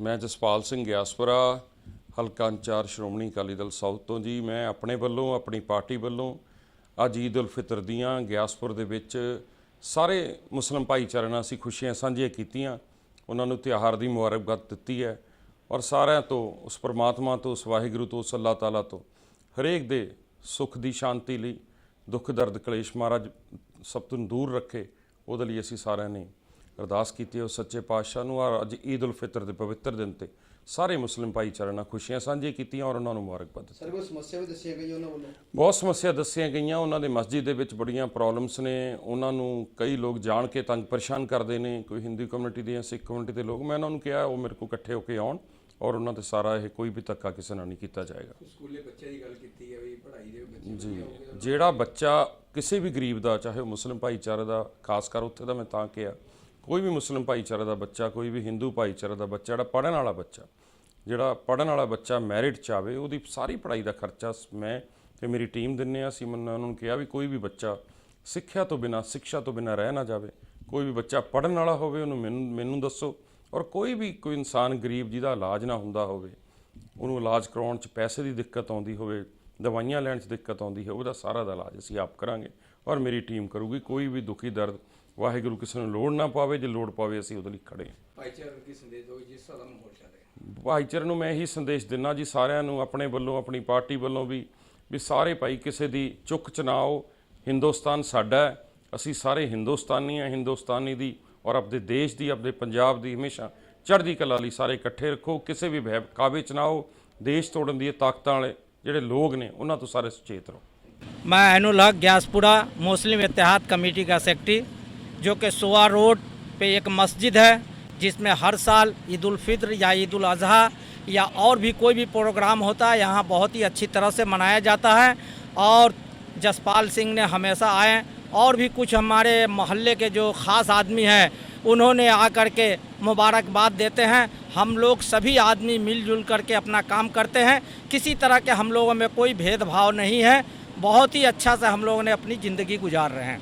ਮੈਂ ਜਸਪਾਲ ਸਿੰਘ ਗਿਆਸਪੁਰਾ, ਹਲਕਾ incharge Shiromani Akali Dal south ਤੋਂ ਜੀ। ਮੈਂ ਆਪਣੇ ਵੱਲੋਂ, ਆਪਣੀ ਪਾਰਟੀ ਵੱਲੋਂ ਅੱਜ ਈਦ ਉਲ ਫਿਤਰ ਦੀਆਂ ਗਿਆਸਪੁਰ ਦੇ ਵਿੱਚ ਸਾਰੇ ਮੁਸਲਮ ਭਾਈਚਾਰੇ ਨਾਲ ਅਸੀਂ ਖੁਸ਼ੀਆਂ ਸਾਂਝੀਆਂ ਕੀਤੀਆਂ। ਉਹਨਾਂ ਨੂੰ ਤਿਉਹਾਰ ਦੀ ਮੁਬਾਰਕਬਾਦ ਦਿੱਤੀ ਹੈ ਔਰ ਸਾਰਿਆਂ ਤੋਂ, ਉਸ ਪਰਮਾਤਮਾ ਤੋਂ, ਉਸ ਵਾਹਿਗੁਰੂ ਤੋਂ, ਉਸ ਅੱਲਾਹ ਤਾਲਾ ਤੋਂ ਹਰੇਕ ਦੇ ਸੁੱਖ ਦੀ ਸ਼ਾਂਤੀ ਲਈ ਦੁੱਖ ਦਰਦ ਕਲੇਸ਼ ਮਹਾਰਾਜ ਸਭ ਤੋਂ ਦੂਰ ਰੱਖੇ। ਉਹਦੇ ਲਈ ਅਸੀਂ ਸਾਰਿਆਂ ਨੇ ਅਰਦਾਸ ਕੀਤੀ ਹੈ ਉਸ ਸੱਚੇ ਪਾਤਸ਼ਾਹ ਨੂੰ ਔਰ ਅੱਜ ਈਦ ਉਲ ਫਿਤਰ ਦੇ ਪਵਿੱਤਰ ਦਿਨ ਤੇ ਸਾਰੇ ਮੁਸਲਿਮ ਭਾਈਚਾਰੇ ਨਾਲ ਖੁਸ਼ੀਆਂ ਸਾਂਝੀਆਂ ਕੀਤੀਆਂ ਔਰ ਉਹਨਾਂ ਨੂੰ ਮੁਬਾਰਕਬਾਦ ਦਿੱਤੀ ਸਰ ਕੋਈ ਸਮੱਸਿਆ ਵੀ ਦੱਸੀਆਂ ਗਈਆਂ ਉਹਨਾਂ ਵੱਲੋਂ? ਬਹੁਤ ਸਮੱਸਿਆ ਦੱਸੀਆਂ ਗਈਆਂ। ਉਹਨਾਂ ਦੇ ਮਸਜਿਦ ਦੇ ਵਿੱਚ ਬੜੀਆਂ ਪ੍ਰੋਬਲਮਸ ਨੇ। ਉਹਨਾਂ ਨੂੰ ਕਈ ਲੋਕ ਜਾਣ ਕੇ ਤੰਗ ਪਰੇਸ਼ਾਨ ਕਰਦੇ ਨੇ। ਕੋਈ ਹਿੰਦੂ ਕਮਿਊਨਿਟੀ ਦੇ ਜਾਂ ਸਿੱਖ ਕਮਿਊਨਿਟੀ ਦੇ ਲੋਕ। ਮੈਂ ਉਹਨਾਂ ਨੂੰ ਕਿਹਾ ਉਹ ਮੇਰੇ ਕੋਲ ਇਕੱਠੇ ਹੋ ਕੇ ਆਉਣ ਔਰ ਉਹਨਾਂ ਤੇ ਸਾਰਾ ਇਹ ਕੋਈ ਵੀ ਧੱਕਾ ਕਿਸੇ ਨਾਲ ਨਹੀਂ ਕੀਤਾ ਜਾਏਗਾ। ਸਕੂਲੇ ਬੱਚੇ ਦੀ ਗੱਲ ਕੀਤੀ ਹੈ ਵੀ ਪੜ੍ਹਾਈ ਦੇ ਬੱਚੇ ਜੀ। ਜਿਹੜਾ ਬੱਚਾ ਕਿਸੇ ਵੀ ਗਰੀਬ ਦਾ ਚਾਹੇ ਉਹ ਮੁਸਲਿਮ ਭਾਈਚਾਰੇ ਦਾ ਖਾਸ ਕਰ ਉੱਥੇ ਦਾ ਮੈਂ ਤਾਂ ਕਿਹਾ ਕੋਈ ਵੀ ਮੁਸਲਿਮ ਭਾਈਚਾਰੇ ਦਾ ਬੱਚਾ, ਕੋਈ ਵੀ ਹਿੰਦੂ ਭਾਈਚਾਰੇ ਦਾ ਬੱਚਾ, ਜਿਹੜਾ ਪੜ੍ਹਨ ਵਾਲਾ ਬੱਚਾ, ਜਿਹੜਾ ਪੜ੍ਹਨ ਵਾਲਾ ਬੱਚਾ ਮੈਰਿਟ ਚ ਆਵੇ, ਉਹਦੀ ਸਾਰੀ ਪੜ੍ਹਾਈ ਦਾ ਖਰਚਾ ਸ- ਮੈਂ ਤੇ ਮੇਰੀ ਟੀਮ ਦਿੰਨੇ ਆ। ਅਸੀਂ ਮੈਂ ਉਹਨਾਂ ਨੂੰ ਕਿਹਾ ਵੀ ਕੋਈ ਵੀ ਬੱਚਾ ਸਿੱਖਿਆ ਤੋਂ ਬਿਨਾ, ਸਿੱਖਿਆ ਤੋਂ ਬਿਨਾ ਰਹਿ ਨਾ ਜਾਵੇ। ਕੋਈ ਵੀ ਬੱਚਾ ਪੜ੍ਹਨ ਵਾਲਾ ਹੋਵੇ, ਉਹਨੂੰ ਮੈਨੂੰ ਮੈਨੂੰ ਦੱਸੋ। ਔਰ ਕੋਈ ਵੀ ਕੋਈ ਇਨਸਾਨ ਗਰੀਬ ਜਿਹਦਾ ਇਲਾਜ ਨਾ ਹੁੰਦਾ ਹੋਵੇ, ਉਹਨੂੰ ਇਲਾਜ ਕਰਾਉਣ 'ਚ ਪੈਸੇ ਦੀ ਦਿੱਕਤ ਆਉਂਦੀ ਹੋਵੇ, ਦਵਾਈਆਂ ਲੈਣ 'ਚ ਦਿੱਕਤ ਆਉਂਦੀ ਹੈ ਉਹਦਾ ਸਾਰਾ ਦਾ ਇਲਾਜ ਅਸੀਂ ਆਪ ਕਰਾਂਗੇ। ਔਰ ਮੇਰੀ ਟੀਮ ਕਰੂਗੀ, ਕੋਈ ਵੀ ਦੁਖੀ ਦਰਦ ਵਾਹਿਗੁਰੂ ਕਿਸੇ ਨੂੰ ਲੋੜ ਨਾ ਪਾਵੇ ਜੇ ਲੋੜ ਪਾਵੇ ਅਸੀਂ ਉਹਦੇ ਲਈ ਖੜੇ ਹਾਂ ਭਾਈਚਾਰੇ ਕੀ ਸੰਦੇਸ਼ ਦੋਗੇ ਜਿਸ ਤਰ੍ਹਾਂ ਦਾ ਮਾਹੌਲ ਚੱਲ ਰਿਹਾ ਭਾਈਚਾਰੇ ਨੂੰ ਮੈਂ ਇਹੀ ਸੰਦੇਸ਼ ਦਿੰਨਾ ਜੀ ਸਾਰਿਆਂ ਨੂੰ ਆਪਣੇ ਵੱਲੋਂ ਆਪਣੀ ਪਾਰਟੀ ਵੱਲੋਂ ਵੀ ਵੀ ਸਾਰੇ ਭਾਈ ਕਿਸੇ ਦੀ ਚੁੱਕ ਚ ਨਾ ਆਓ ਹਿੰਦੁਸਤਾਨ ਸਾਡਾ ਹੈ ਅਸੀਂ ਸਾਰੇ ਹਿੰਦੁਸਤਾਨੀ ਆ ਹਿੰਦੁਸਤਾਨੀ ਦੀ ਔਰ ਆਪਣੇ ਦੇਸ਼ ਦੀ ਆਪਣੇ ਪੰਜਾਬ ਦੀ ਹਮੇਸ਼ਾ ਚੜ੍ਹਦੀ ਕਲਾ ਲਈ ਸਾਰੇ ਇਕੱਠੇ ਰੱਖੋ ਕਿਸੇ ਵੀ ਭੈ ਕਾਵੇ ਚ ਨਾ ਆਓ ਦੇਸ਼ ਤੋੜਨ ਦੀ ਇਹ ਤਾਕਤਾਂ ਵਾਲੇ ਜਿਹੜੇ ਲੋਕ ਨੇ ਉਹਨਾਂ ਤੋਂ ਸਾਰੇ ਸੁਚੇਤ ਰਹੋ मैं एनुल हक ग्यासपुरा मुस्लिम इतिहाद कमेटी का सेक्रेटरी जो कि सुआ रोड पे एक मस्जिद है, जिसमें हर साल ईद फित्र या ईद अजहा या और भी कोई भी प्रोग्राम होता है, यहाँ बहुत ही अच्छी तरह से मनाया जाता है। और जसपाल सिंह ने हमेशा आए और भी कुछ हमारे मोहल्ले के जो ख़ास आदमी हैं, उन्होंने आकर के मुबारकबाद देते हैं। हम लोग सभी आदमी मिलजुल करके अपना काम करते हैं। किसी तरह के हम लोगों में कोई भेदभाव नहीं है। बहुत ही अच्छा से हम लोगों ने अपनी ज़िंदगी गुजार रहे हैं।